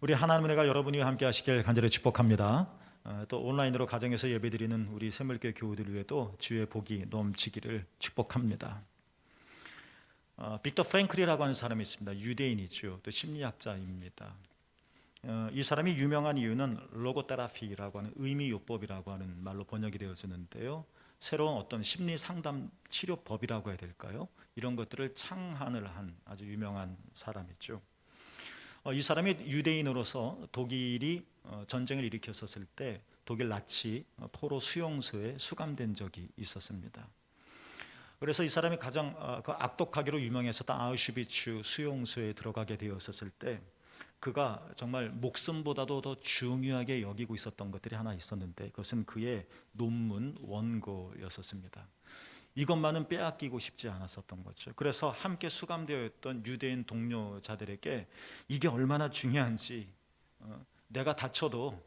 우리 하나님의 은혜가 여러분이 함께 하시길 간절히 축복합니다. 어, 또 온라인으로 가정에서 예배드리는 우리 새물교 교우들 위에도 주의 복이 넘치기를 축복합니다. 어, 빅터 프랭클이라고 하는 사람이 있습니다. 유대인이죠. 또 심리학자입니다. 어, 이 사람이 유명한 이유는 로고테라피라고 하는 의미요법이라고 하는 말로 번역이 되어졌는데요. 새로운 어떤 심리 상담 치료법이라고 해야 될까요? 이런 것들을 창안을 한 아주 유명한 사람이죠. 어, 이 사람이 유대인으로서 독일이 어, 전쟁을 일으켰었을 때 독일 나치 어, 포로 수용소에 수감된 적이 있었습니다. 그래서 이 사람이 가장 어, 그 악독하기로 유명했었던 아우슈비츠 수용소에 들어가게 되었었을 때 그가 정말 목숨보다도 더 중요하게 여기고 있었던 것들이 하나 있었는데 그것은 그의 논문 원고였었습니다. 이것만은 빼앗기고 싶지 않았었던 거죠. 그래서 함께 수감되어 있던 유대인 동료자들에게 이게 얼마나 중요한지 어, 내가 다쳐도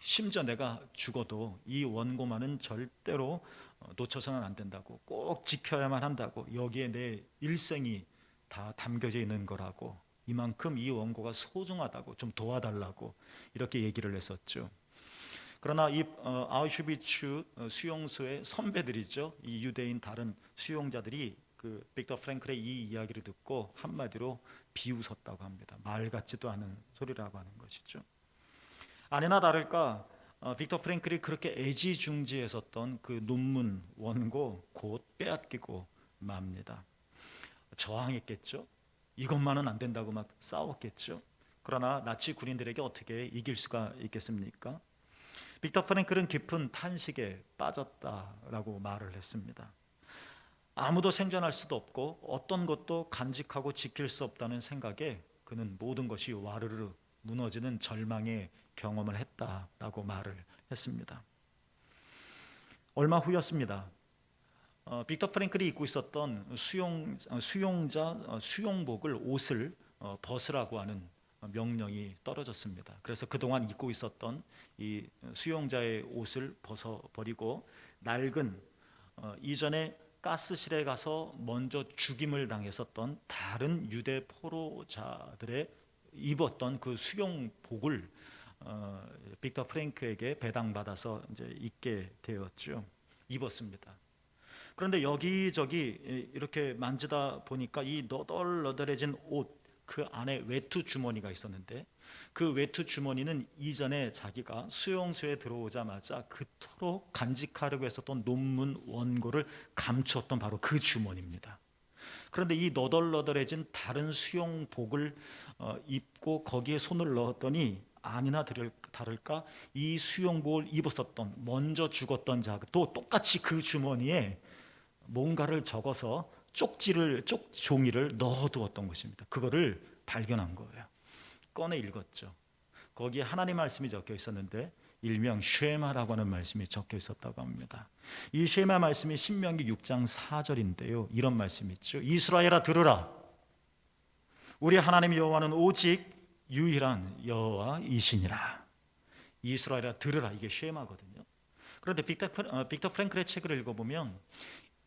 심지어 내가 죽어도 이 원고만은 절대로 어, 놓쳐서는 안 된다고 꼭 지켜야만 한다고 여기에 내 일생이 다 담겨져 있는 거라고 이만큼 이 원고가 소중하다고 좀 도와달라고 이렇게 얘기를 했었죠. 그러나 이 어, 아우슈비츠 어, 수용소의 선배들이죠. 이 유대인 다른 수용자들이 그 빅터 프랭클의 이 이야기를 듣고 한마디로 비웃었다고 합니다. 말 같지도 않은 소리라고 하는 것이죠. 아니나 다를까 어, 빅터 프랭클이 그렇게 애지중지했었던 그 논문 원고 곧 빼앗기고 맙니다. 저항했겠죠. 이것만은 안 된다고 막 싸웠겠죠. 그러나 나치 군인들에게 어떻게 이길 수가 있겠습니까? 빅터 프랭클은 깊은 탄식에 빠졌다라고 말을 했습니다. 아무도 생존할 수도 없고 어떤 것도 간직하고 지킬 수 없다는 생각에 그는 모든 것이 와르르 무너지는 절망의 경험을 했다라고 말을 했습니다. 얼마 후였습니다. 어, 빅터 프랭클이 입고 있었던 수용 수용자 어, 수용복을 옷을 어, 벗으라고 하는 명령이 떨어졌습니다. 그래서 그동안 입고 있었던 이 수용자의 옷을 벗어 버리고 낡은 어, 이전에 가스실에 가서 먼저 죽임을 당했었던 다른 유대 포로자들의 입었던 그 수용복을 어, 빅터 프랭크에게 배당받아서 이제 입게 되었죠. 입었습니다. 그런데 여기저기 이렇게 만지다 보니까 이 너덜너덜해진 옷 그 안에 외투 주머니가 있었는데 그 외투 주머니는 이전에 자기가 수용소에 들어오자마자 그토록 간직하려고 했었던 논문 원고를 감추었던 바로 그 주머니입니다. 그런데 이 너덜너덜해진 다른 수용복을 어, 입고 거기에 손을 넣었더니 아니나 다를까 이 수용복을 입었었던 먼저 죽었던 자도 똑같이 그 주머니에 뭔가를 적어서 쪽지를 쪽 종이를 넣어두었던 것입니다. 그거를 발견한 거예요. 꺼내 읽었죠. 거기에 하나님 말씀이 적혀 있었는데 일명 쉐마라고 하는 말씀이 적혀 있었다고 합니다. 이 쉐마 말씀이 신명기 6장 4절인데요. 이런 말씀이 있죠. 이스라엘아 들으라. 우리 하나님 여호와는 오직 유일한 여호와이시니라. 이스라엘아 들으라. 이게 쉐마거든요. 그런데 빅터, 어, 빅터 프랭클의 책을 읽어보면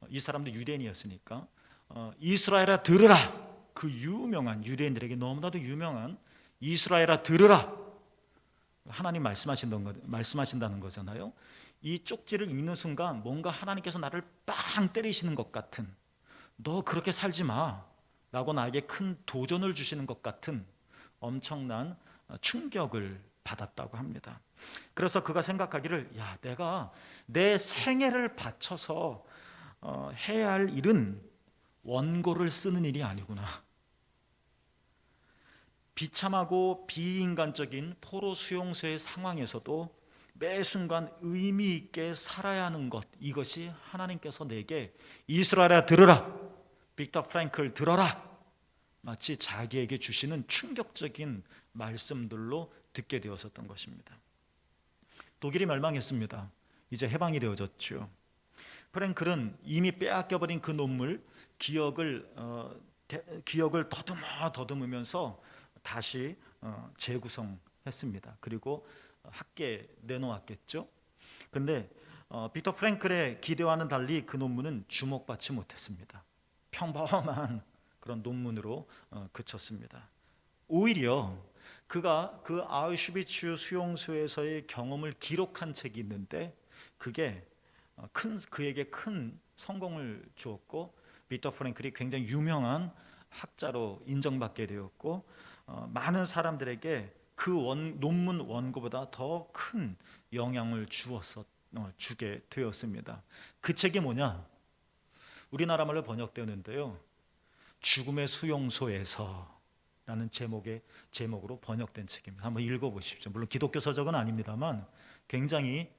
이 사람도 유대인이었으니까 어, 이스라엘아 들으라. 그 유명한 유대인들에게 너무나도 유명한 이스라엘아 들으라. 하나님 말씀하신다는, 거, 말씀하신다는 거잖아요. 이 쪽지를 읽는 순간 뭔가 하나님께서 나를 빵 때리시는 것 같은 너 그렇게 살지 마. 라고 나에게 큰 도전을 주시는 것 같은 엄청난 충격을 받았다고 합니다. 그래서 그가 생각하기를 야 내가 내 생애를 바쳐서 어, 해야 할 일은 원고를 쓰는 일이 아니구나. 비참하고 비인간적인 포로 수용소의 상황에서도 매 순간 의미 있게 살아야 하는 것 이것이 하나님께서 내게 이스라엘아 들으라 빅터 프랭클 들어라 마치 자기에게 주시는 충격적인 말씀들로 듣게 되었었던 것입니다. 독일이 멸망했습니다. 이제 해방이 되어졌죠. 프랭클은 이미 빼앗겨버린 그 논물 기억을 어, 대, 기억을 더듬어 더듬으면서 다시 어, 재구성했습니다. 그리고 학계에 내놓았겠죠. 근데 어, 비터 프랭클의 기대와는 달리 그 논문은 주목받지 못했습니다. 평범한 그런 논문으로 어, 그쳤습니다. 오히려 그가 그 아우슈비츠 수용소에서의 경험을 기록한 책이 있는데 그게 어, 큰 그에게 큰 성공을 주었고 비터 프랭클이 굉장히 유명한 학자로 인정받게 되었고 어, 많은 사람들에게 그 원, 논문 원고보다 더 큰 영향을 주었었 어, 주게 되었습니다. 그 책이 뭐냐? 우리나라 말로 번역되는데요. 죽음의 수용소에서 라는 제목의 제목으로 번역된 책입니다. 한번 읽어 보십시오. 물론 기독교 서적은 아닙니다만 굉장히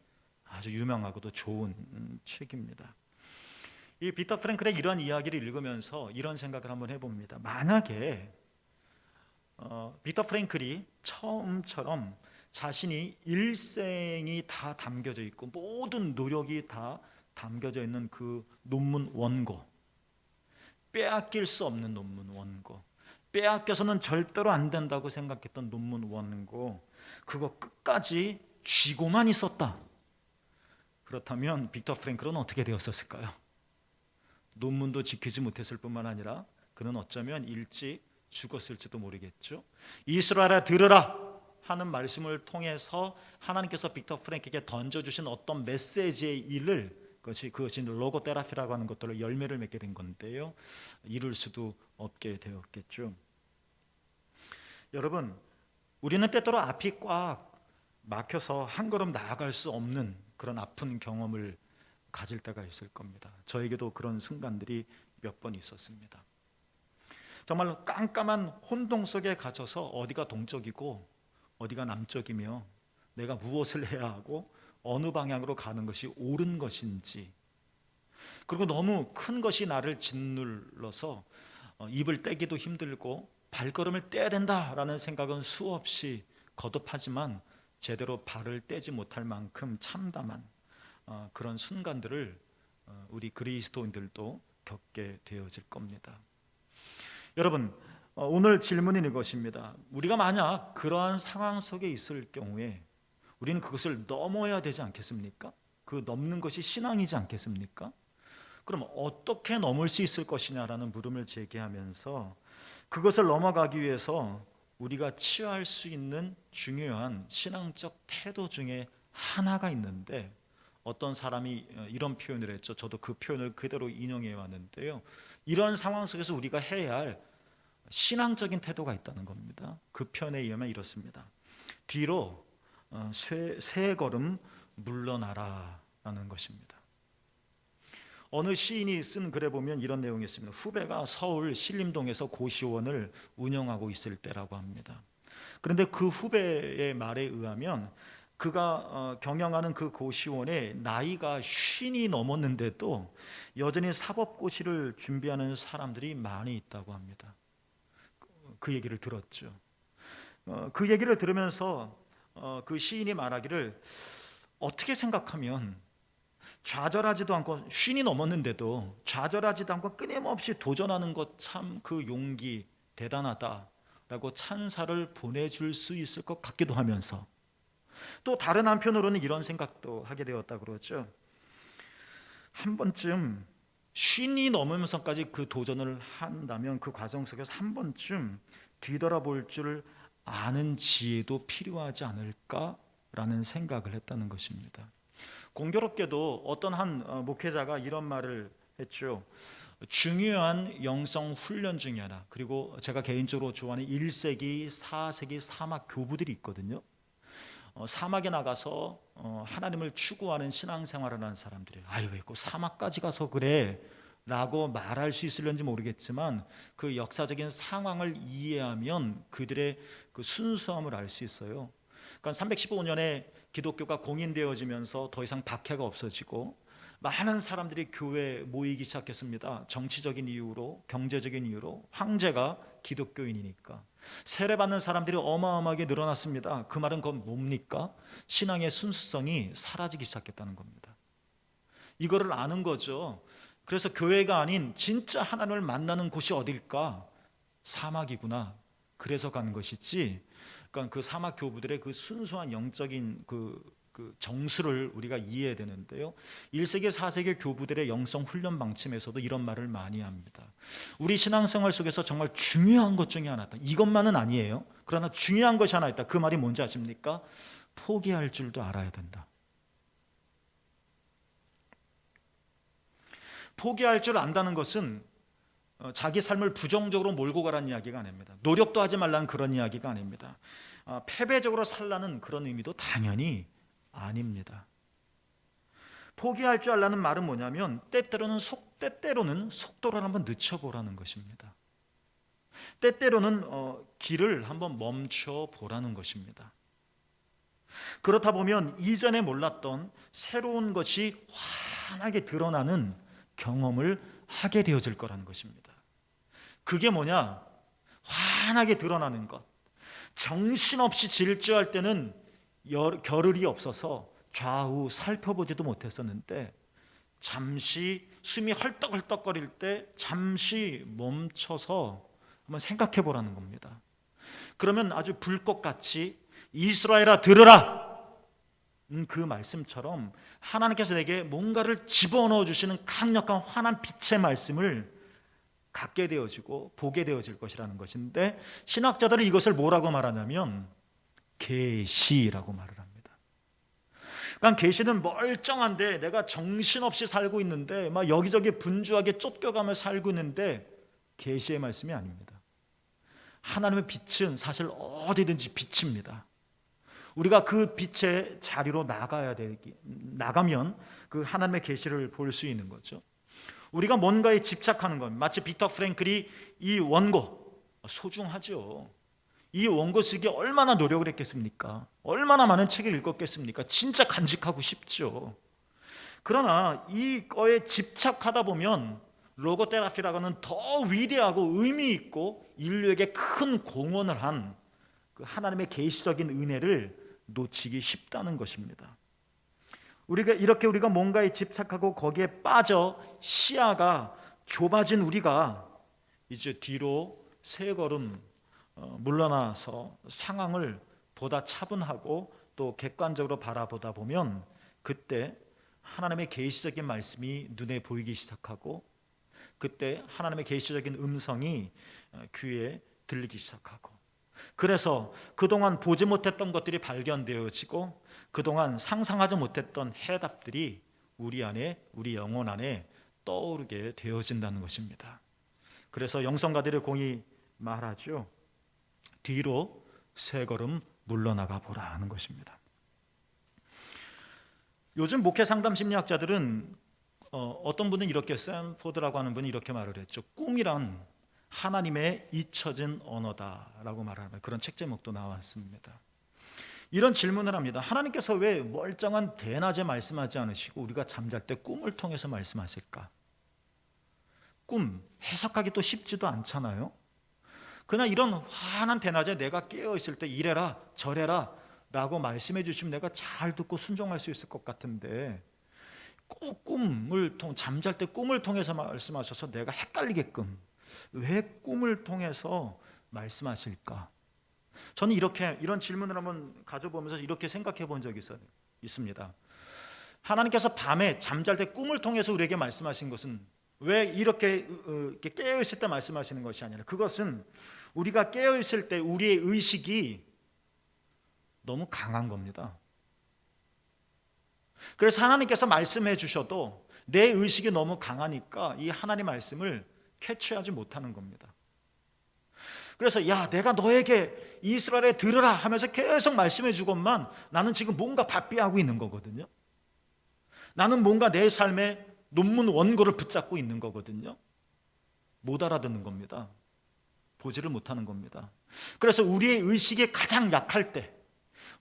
아주 유명하고도 좋은 음, 책입니다. 이 비터 프랭클의 이러한 이야기를 읽으면서 이런 생각을 한번 해봅니다. 만약에 어, 비터 프랭클이 처음처럼 자신이 일생이 다 담겨져 있고 모든 노력이 다 담겨져 있는 그 논문 원고, 빼앗길 수 없는 논문 원고, 빼앗겨서는 절대로 안 된다고 생각했던 논문 원고, 그거 끝까지 쥐고만 있었다. 그렇다면 빅터 프랭클은 어떻게 되었었을까요? 논문도 지키지 못했을 뿐만 아니라 그는 어쩌면 일찍 죽었을지도 모르겠죠. 이스라엘아 들으라 하는 말씀을 통해서 하나님께서 빅터 프랭크에게 던져주신 어떤 메시지의 일을 그것이 그것이 로고 테라피라고 하는 것들로 열매를 맺게 된 건데요. 이룰 수도 없게 되었겠죠. 여러분, 우리는 때때로 앞이 꽉 막혀서 한 걸음 나아갈 수 없는 그런 아픈 경험을 가질 때가 있을 겁니다. 저에게도 그런 순간들이 몇 번 있었습니다. 정말 깜깜한 혼동 속에 갇혀서 어디가 동쪽이고 어디가 남쪽이며 내가 무엇을 해야 하고 어느 방향으로 가는 것이 옳은 것인지 그리고 너무 큰 것이 나를 짓눌러서 어, 입을 떼기도 힘들고 발걸음을 떼야 된다라는 생각은 수없이 거듭하지만 제대로 발을 떼지 못할 만큼 참담한 어, 그런 순간들을 어, 우리 그리스도인들도 겪게 되어질 겁니다. 여러분 어, 오늘 질문은 이것입니다. 우리가 만약 그러한 상황 속에 있을 경우에 우리는 그것을 넘어야 되지 않겠습니까? 그 넘는 것이 신앙이지 않겠습니까? 그럼 어떻게 넘을 수 있을 것이냐라는 물음을 제기하면서 그것을 넘어가기 위해서 우리가 취할 수 있는 중요한 신앙적 태도 중에 하나가 있는데 어떤 사람이 어, 이런 표현을 했죠. 저도 그 표현을 그대로 인용해 왔는데요. 이런 상황 속에서 우리가 해야 할 신앙적인 태도가 있다는 겁니다. 그 편에 의하면 이렇습니다. 뒤로 어, 세, 세 걸음 물러나라라는 것입니다. 어느 시인이 쓴 글에 보면 이런 내용이 있습니다. 후배가 서울 신림동에서 고시원을 운영하고 있을 때라고 합니다. 그런데 그 후배의 말에 의하면 그가 어, 경영하는 그 고시원에 나이가 쉰이 넘었는데도 여전히 사법고시를 준비하는 사람들이 많이 있다고 합니다. 그 얘기를 들었죠. 어, 그 얘기를 들으면서 어, 그 시인이 말하기를 어떻게 생각하면 좌절하지도 않고 쉰이 넘었는데도 좌절하지도 않고 끊임없이 도전하는 것 참 그 용기 대단하다라고 찬사를 보내줄 수 있을 것 같기도 하면서 또 다른 한편으로는 이런 생각도 하게 되었다 그러죠. 한 번쯤 쉰이 넘으면서까지 그 도전을 한다면 그 과정 속에서 한 번쯤 뒤돌아볼 줄 아는 지혜도 필요하지 않을까라는 생각을 했다는 것입니다. 공교롭게도 어떤 한 어, 목회자가 이런 말을 했죠. 중요한 영성 훈련 중에 하나. 그리고 제가 개인적으로 좋아하는 1세기, 4세기 사막 교부들이 있거든요. 어, 사막에 나가서 어, 하나님을 추구하는 신앙생활을 하는 사람들이 아유 왜 꼭 사막까지 가서 그래 라고 말할 수 있을런지 모르겠지만 그 역사적인 상황을 이해하면 그들의 그 순수함을 알 수 있어요. 그러니까 315년에 기독교가 공인되어지면서 더 이상 박해가 없어지고 많은 사람들이 교회에 모이기 시작했습니다. 정치적인 이유로, 경제적인 이유로 황제가 기독교인이니까 세례받는 사람들이 어마어마하게 늘어났습니다. 그 말은 그건 뭡니까? 신앙의 순수성이 사라지기 시작했다는 겁니다. 이거를 아는 거죠. 그래서 교회가 아닌 진짜 하나님을 만나는 곳이 어딜까? 사막이구나. 그래서 가는 것이지. 그러니까 그 사막 교부들의 그 순수한 영적인 그 그 정수를 우리가 이해해야 되는데요. 1세기 4세기 교부들의 영성 훈련 방침에서도 이런 말을 많이 합니다. 우리 신앙생활 속에서 정말 중요한 것 중에 하나다. 이것만은 아니에요. 그러나 중요한 것이 하나 있다. 그 말이 뭔지 아십니까? 포기할 줄도 알아야 된다. 포기할 줄 안다는 것은 어, 자기 삶을 부정적으로 몰고 가라는 이야기가 아닙니다. 노력도 하지 말라는 그런 이야기가 아닙니다. 아, 패배적으로 살라는 그런 의미도 당연히 아닙니다. 포기할 줄 알라는 말은 뭐냐면 때때로는 속 때때로는 속도를 한번 늦춰보라는 것입니다. 때때로는 어, 길을 한번 멈춰 보라는 것입니다. 그렇다 보면 이전에 몰랐던 새로운 것이 환하게 드러나는 경험을 하게 되어질 거라는 것입니다. 그게 뭐냐? 환하게 드러나는 것. 정신없이 질주할 때는 열- 겨를이 없어서 좌우 살펴보지도 못했었는데 잠시 숨이 헐떡헐떡거릴 때 잠시 멈춰서 한번 생각해 보라는 겁니다. 그러면 아주 불꽃같이 이스라엘아 들으라. 음, 그 말씀처럼 하나님께서 내게 뭔가를 집어넣어 주시는 강력한 환한 빛의 말씀을 갖게 되어지고 보게 되어질 것이라는 것인데 신학자들은 이것을 뭐라고 말하냐면 계시라고 말을 합니다. 그러니까 계시는 멀쩡한데 내가 정신없이 살고 있는데 막 여기저기 분주하게 쫓겨가며 살고 있는데 계시의 말씀이 아닙니다. 하나님의 빛은 사실 어디든지 빛입니다. 우리가 그 빛의 자리로 나가야 되기 나가면 그 하나님의 계시를 볼 수 있는 거죠. 우리가 뭔가에 집착하는 건 마치 비터 프랭클이 이 원고 소중하죠. 이 원고 쓰기 얼마나 노력을 했겠습니까? 얼마나 많은 책을 읽었겠습니까? 진짜 간직하고 싶죠. 그러나 이거에 집착하다 보면 로고테라피라고는 더 위대하고 의미 있고 인류에게 큰 공헌을 한 그 하나님의 계시적인 은혜를 놓치기 쉽다는 것입니다. 우리가 이렇게 우리가 뭔가에 집착하고 거기에 빠져 시야가 좁아진 우리가 이제 뒤로 세 걸음 어, 물러나서 상황을 보다 차분하고 또 객관적으로 바라보다 보면 그때 하나님의 계시적인 말씀이 눈에 보이기 시작하고 그때 하나님의 계시적인 음성이 어, 귀에 들리기 시작하고 그래서 그동안 보지 못했던 것들이 발견되어지고 그동안 상상하지 못했던 해답들이 우리 안에 우리 영혼 안에 떠오르게 되어진다는 것입니다. 그래서 영성가들의 공이 말하죠. 뒤로 세 걸음 물러나가 보라 하는 것입니다. 요즘 목회 상담 심리학자들은 어, 어떤 분은 이렇게 샌포드라고 하는 분이 이렇게 말을 했죠. 꿈이란 하나님의 잊혀진 언어다라고 말하는 그런 책 제목도 나왔습니다. 이런 질문을 합니다. 하나님께서 왜 멀쩡한 대낮에 말씀하지 않으시고 우리가 잠잘 때 꿈을 통해서 말씀하실까? 꿈 해석하기 또 쉽지도 않잖아요. 그냥 이런 환한 대낮에 내가 깨어 있을 때 이래라 저래라 라고 말씀해 주시면 내가 잘 듣고 순종할 수 있을 것 같은데 꼭 꿈을 통 잠잘 때 꿈을 통해서 말씀하셔서 내가 헷갈리게끔 왜 꿈을 통해서 말씀하실까? 저는 이렇게 이런 질문을 한번 가져보면서 이렇게 생각해 본 적이. 있습니다. 하나님께서 밤에 잠잘 때 꿈을 통해서 우리에게 말씀하신 것은 왜 이렇게 깨어 있을 때 말씀하시는 것이 아니라 그것은 우리가 깨어 있을 때 우리의 의식이 너무 강한 겁니다. 그래서 하나님께서 말씀해 주셔도 내 의식이 너무 강하니까 이 하나님 말씀을 캐치하지 못하는 겁니다. 그래서 야 내가 너에게 이스라엘에 들으라 하면서 계속 말씀해 주건만 나는 지금 뭔가 바삐하고 있는 거거든요. 나는 뭔가 내 삶의 논문 원고를 붙잡고 있는 거거든요. 못 알아듣는 겁니다. 보지를 못하는 겁니다. 그래서 우리의 의식이 가장 약할 때,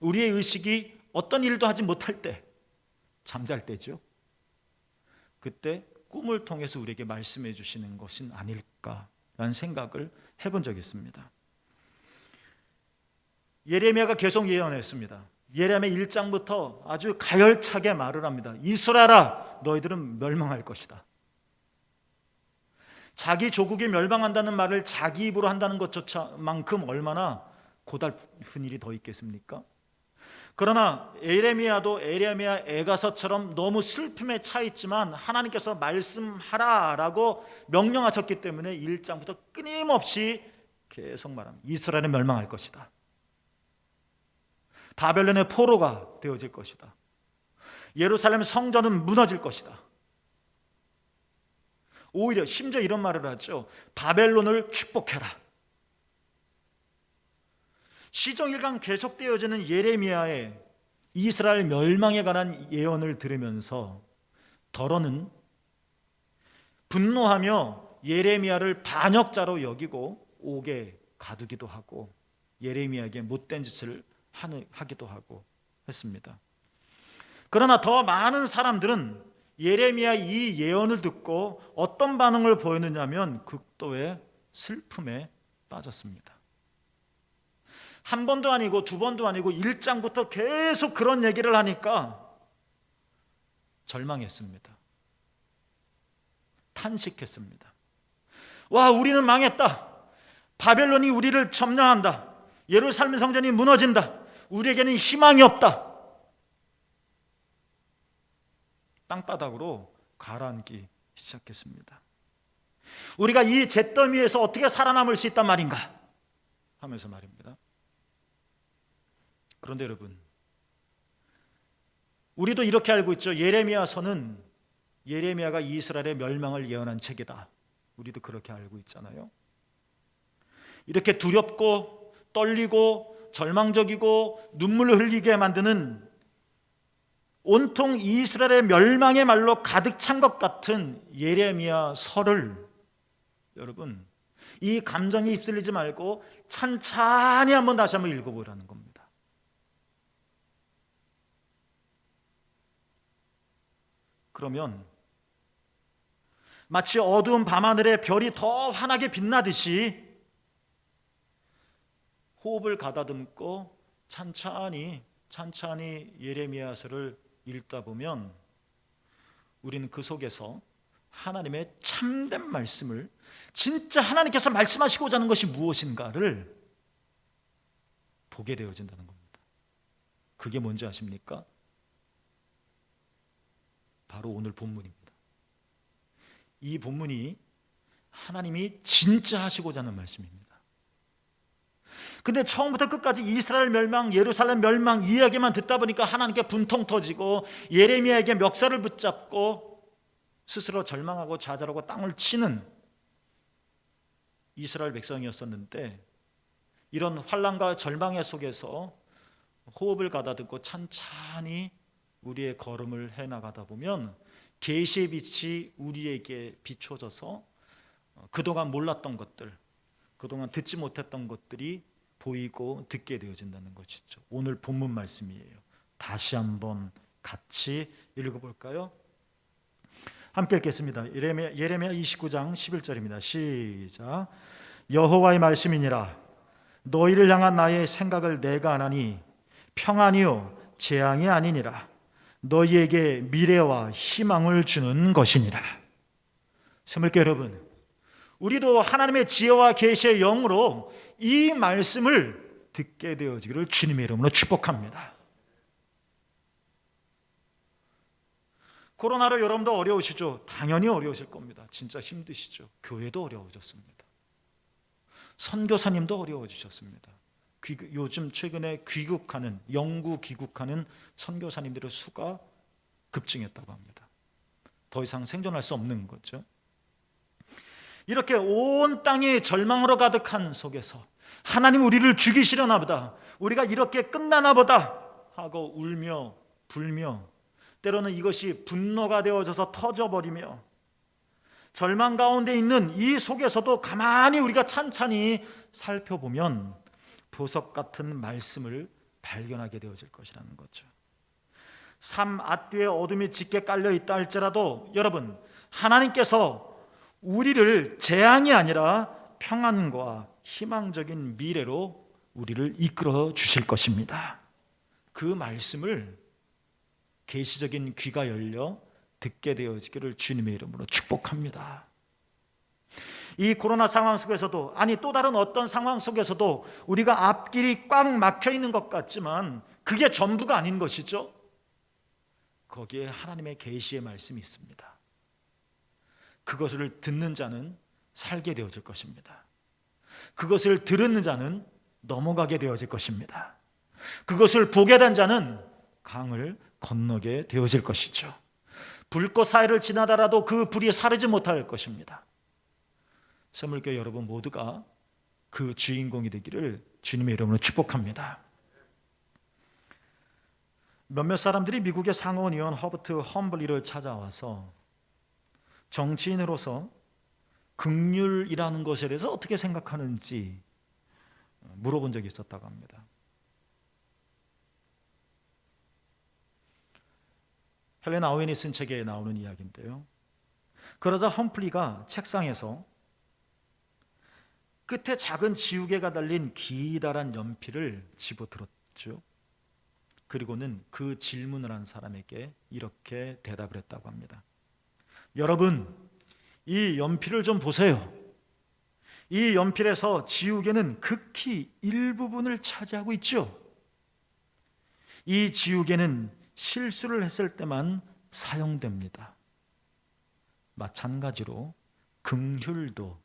우리의 의식이 어떤 일도 하지 못할 때, 잠잘 때죠. 그때 꿈을 통해서 우리에게 말씀해 주시는 것은 아닐까라는 생각을 해본 적이 있습니다. 예레미야가 계속 예언했습니다. 예레미야 1장부터 아주 가열차게 말을 합니다. 이스라엘아 너희들은 멸망할 것이다. 자기 조국이 멸망한다는 말을 자기 입으로 한다는 것조차만큼 얼마나 고달픈 일이 더 있겠습니까? 그러나 에레미야도 에레미야 애가서처럼 너무 슬픔에 차 있지만 하나님께서 말씀하라라고 명령하셨기 때문에 1장부터 끊임없이 계속 말합니다. 이스라엘은 멸망할 것이다. 바벨론의 포로가 되어질 것이다. 예루살렘 성전은 무너질 것이다. 오히려 심지어 이런 말을 하죠. 바벨론을 축복해라. 시종 1강 계속되어지는 예레미야의 이스라엘 멸망에 관한 예언을 들으면서 더러는 분노하며 예레미야를 반역자로 여기고 옥에 가두기도 하고 예레미야에게 못된 짓을 하기도 하고 했습니다. 그러나 더 많은 사람들은 예레미야 이 예언을 듣고 어떤 반응을 보였느냐면 극도의 슬픔에 빠졌습니다. 한 번도 아니고 두 번도 아니고 1장부터 계속 그런 얘기를 하니까 절망했습니다. 탄식했습니다. 와, 우리는 망했다. 바벨론이 우리를 점령한다. 예루살렘 성전이 무너진다. 우리에게는 희망이 없다. 땅바닥으로 가라앉기 시작했습니다. 우리가 이 잿더미에서 어떻게 살아남을 수 있단 말인가? 하면서 말입니다. 그런데 여러분, 우리도 이렇게 알고 있죠. 예레미야서는 예레미야가 이스라엘의 멸망을 예언한 책이다. 우리도 그렇게 알고 있잖아요. 이렇게 두렵고 떨리고 절망적이고 눈물을 흘리게 만드는 온통 이스라엘의 멸망의 말로 가득 찬 것 같은 예레미야 설을 여러분 이 감정이 휩쓸리지 말고 찬찬히 한번 다시 한번 읽어보라는 겁니다. 그러면 마치 어두운 밤하늘에 별이 더 환하게 빛나듯이 호흡을 가다듬고 찬찬히 찬찬히 예레미야서를 읽다 보면 우리는 그 속에서 하나님의 참된 말씀을 진짜 하나님께서 말씀하시고자 하는 것이 무엇인가를 보게 되어진다는 겁니다. 그게 뭔지 아십니까? 바로 오늘 본문입니다. 이 본문이 하나님이 진짜 하시고자 하는 말씀입니다. 근데 처음부터 끝까지 이스라엘 멸망, 예루살렘 멸망 이야기만 듣다 보니까 하나님께 분통 터지고 예레미야에게 멱살을 붙잡고 스스로 절망하고 좌절하고 땅을 치는 이스라엘 백성이었었는데 이런 환란과 절망의 속에서 호흡을 가다듬고 찬찬히 우리의 걸음을 해 나가다 보면 계시의 빛이 우리에게 비춰져서 그동안 몰랐던 것들, 그동안 듣지 못했던 것들이 보이고 듣게 되어진다는 것이죠. 오늘 본문 말씀이에요. 다시 한번 같이 읽어볼까요? 함께 읽겠습니다. 예레미야, 예레미야 29장 11절입니다. 시작. 여호와의 말씀이니라. 너희를 향한 나의 생각을 내가 아나니 평안이요 재앙이 아니니라. 너희에게 미래와 희망을 주는 것이니라. 스물개 여러분, 우리도 하나님의 지혜와 계시의 영으로 이 말씀을 듣게 되어지기를 주님의 이름으로 축복합니다. 코로나로 여러분도 어려우시죠? 당연히 어려우실 겁니다. 진짜 힘드시죠? 교회도 어려워졌습니다. 선교사님도 어려워지셨습니다. 요즘 최근에 귀국하는 영구 귀국하는 선교사님들의 수가 급증했다고 합니다. 더 이상 생존할 수 없는 거죠. 이렇게 온 땅이 절망으로 가득한 속에서 하나님 우리를 죽이시려나 보다. 우리가 이렇게 끝나나 보다 하고 울며 불며 때로는 이것이 분노가 되어져서 터져버리며 절망 가운데 있는 이 속에서도 가만히 우리가 찬찬히 살펴보면 보석 같은 말씀을 발견하게 되어질 것이라는 거죠. 삶 앞뒤에 어둠이 짙게 깔려 있다 할지라도 여러분 하나님께서 우리를 재앙이 아니라 평안과 희망적인 미래로 우리를 이끌어 주실 것입니다. 그 말씀을 계시적인 귀가 열려 듣게 되어지기를 주님의 이름으로 축복합니다. 이 코로나 상황 속에서도 아니 또 다른 어떤 상황 속에서도 우리가 앞길이 꽉 막혀 있는 것 같지만 그게 전부가 아닌 것이죠. 거기에 하나님의 계시의 말씀이 있습니다. 그것을 듣는 자는 살게 되어질 것입니다. 그것을 들은 자는 넘어가게 되어질 것입니다. 그것을 보게 된 자는 강을 건너게 되어질 것이죠. 불꽃 사이를 지나다라도 그 불이 사르지 못할 것입니다. 선물교 여러분 모두가 그 주인공이 되기를 주님의 이름으로 축복합니다. 몇몇 사람들이 미국의 상원 의원 허버트 험블리를 찾아와서 정치인으로서 극률이라는 것에 대해서 어떻게 생각하는지 물어본 적이 있었다고 합니다. 헬레나 아우엔이 쓴 책에 나오는 이야기인데요. 그러자 험플리가 책상에서 끝에 작은 지우개가 달린 기다란 연필을 집어들었죠. 그리고는 그 질문을 한 사람에게 이렇게 대답을 했다고 합니다. 여러분, 이 연필을 좀 보세요. 이 연필에서 지우개는 극히 일부분을 차지하고 있죠. 이 지우개는 실수를 했을 때만 사용됩니다. 마찬가지로 긍휼도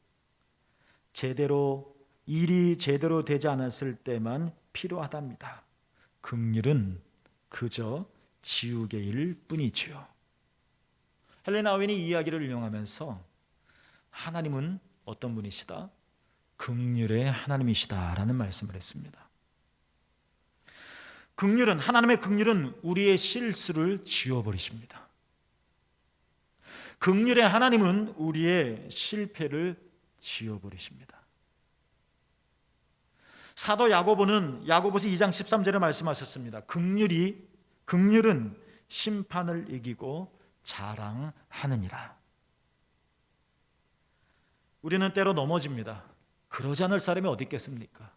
제대로 일이 제대로 되지 않았을 때만 필요하답니다. 긍휼은 그저 지우개일 뿐이지요. 헬레나 웬이 이야기를 인용하면서 하나님은 어떤 분이시다? 긍휼의 하나님이시다라는 말씀을 했습니다. 긍휼은 하나님의 긍휼은 우리의 실수를 지워 버리십니다. 긍휼의 하나님은 우리의 실패를 지워 버리십니다. 사도 야고보는 야고보서 2장 13절에 말씀하셨습니다. 긍휼이 긍휼은 심판을 이기고 자랑하느니라. 우리는 때로 넘어집니다. 그러지 않을 사람이 어디 있겠습니까?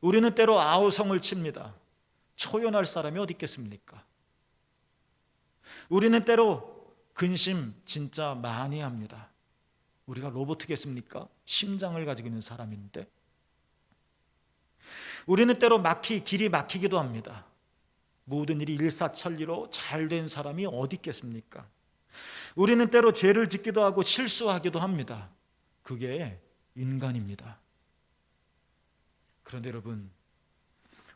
우리는 때로 아우성을 칩니다. 초연할 사람이 어디 있겠습니까? 우리는 때로 근심 진짜 많이 합니다. 우리가 로봇이겠습니까? 심장을 가지고 있는 사람인데. 우리는 때로 막히, 길이 막히기도 합니다. 모든 일이 일사천리로 잘 된 사람이 어디 있겠습니까? 우리는 때로 죄를 짓기도 하고 실수하기도 합니다. 그게 인간입니다. 그런데 여러분,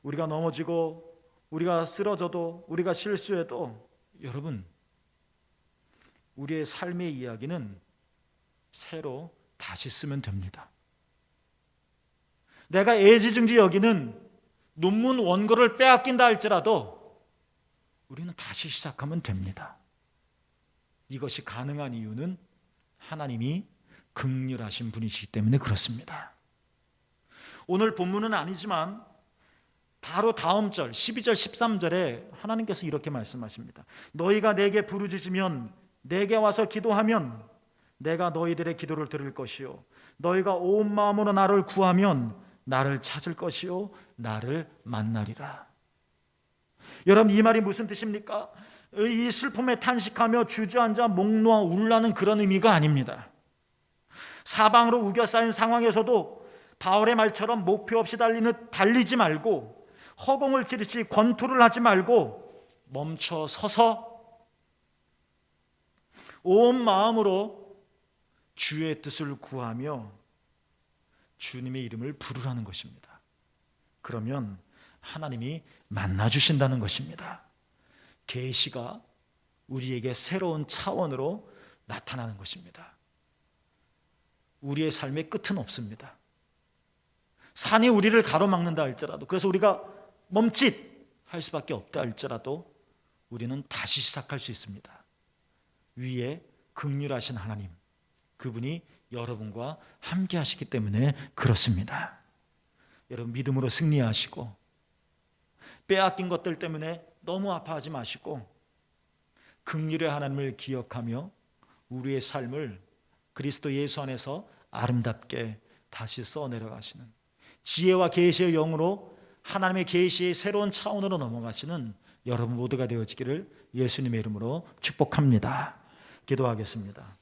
우리가 넘어지고 우리가 쓰러져도 우리가 실수해도 여러분, 우리의 삶의 이야기는 새로 다시 쓰면 됩니다. 내가 애지중지 여기는 논문 원고를 빼앗긴다 할지라도 우리는 다시 시작하면 됩니다. 이것이 가능한 이유는 하나님이 극률하신 분이시기 때문에 그렇습니다. 오늘 본문은 아니지만 바로 다음 절 12절 13절에 하나님께서 이렇게 말씀하십니다. 너희가 내게 부르짖으면 내게 와서 기도하면 내가 너희들의 기도를 들을 것이요 너희가 온 마음으로 나를 구하면 나를 찾을 것이요 나를 만나리라. 여러분 이 말이 무슨 뜻입니까? 이 슬픔에 탄식하며 주저앉아 목 놓아 울라는 그런 의미가 아닙니다. 사방으로 우겨 쌓인 상황에서도 바울의 말처럼 목표 없이 달리는 달리지 말고 허공을 찌르시 권투를 하지 말고 멈춰 서서 온 마음으로 주의 뜻을 구하며 주님의 이름을 부르라는 것입니다. 그러면 하나님이 만나 주신다는 것입니다. 계시가 우리에게 새로운 차원으로 나타나는 것입니다. 우리의 삶의 끝은 없습니다. 산이 우리를 가로막는다 할지라도 그래서 우리가 멈칫 할 수밖에 없다 할지라도 우리는 다시 시작할 수 있습니다. 위에 극률하신 하나님 그분이 여러분과 함께 하시기 때문에 그렇습니다. 여러분 믿음으로 승리하시고 빼앗긴 것들 때문에 너무 아파하지 마시고 극률의 하나님을 기억하며 우리의 삶을 그리스도 예수 안에서 아름답게 다시 써내려가시는 지혜와 계시의 영으로 하나님의 계시의 새로운 차원으로 넘어가시는 여러분 모두가 되어지기를 예수님의 이름으로 축복합니다. 기도하겠습니다.